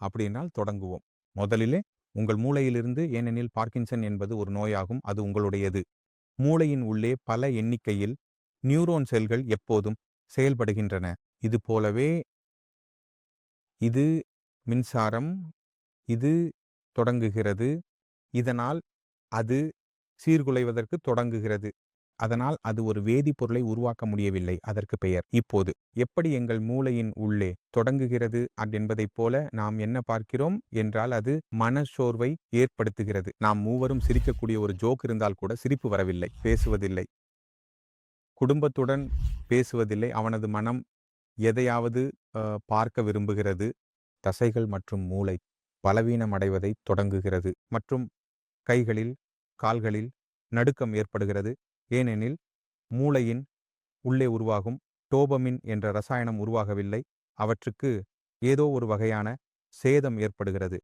அப்படின்னால் தொடங்குவோம். முதலிலே உங்கள் மூளையிலிருந்து ஏனெனில் பார்க்கின்சன் என்பது ஒரு நோயாகும் அது உங்களுடையது. மூளையின் உள்ளே பல எண்ணிக்கையில் நியூரோன் செல்கள் எப்போதும் செயல்படுகின்றன. இது போலவே இது மின்சாரம் இது தொடங்குகிறது. இதனால் அது சீர்குலைவதற்கு தொடங்குகிறது. அதனால் அது ஒரு வேதிப்பொருளை உருவாக்க முடியவில்லை. அதற்கு பெயர். இப்போது எப்படி எங்கள் மூளையின் உள்ளே தொடங்குகிறது என்பதைப் போல நாம் என்ன பார்க்கிறோம் என்றால் அது மனச்சோர்வை ஏற்படுத்துகிறது. நாம் மூவரும் சிரிக்கக்கூடிய ஒரு ஜோக் இருந்தால் கூட சிரிப்பு வரவில்லை பேசுவதில்லை. குடும்பத்துடன் பேசுவதில்லை. அவனது மனம் எதையாவது அஹ், பார்க்க விரும்புகிறது. தசைகள் மற்றும் மூளை பலவீனம் அடைவதை தொடங்குகிறது. மற்றும் கைகளில் கால்களில் நடுக்கம் ஏற்படுகிறது. ஏனெனில் மூளையின் உள்ளே உருவாகும் டோபமின் என்ற ரசாயனம் உருவாகவில்லை. அவற்றுக்கு ஏதோ ஒரு வகையான சேதம் ஏற்படுகிறது.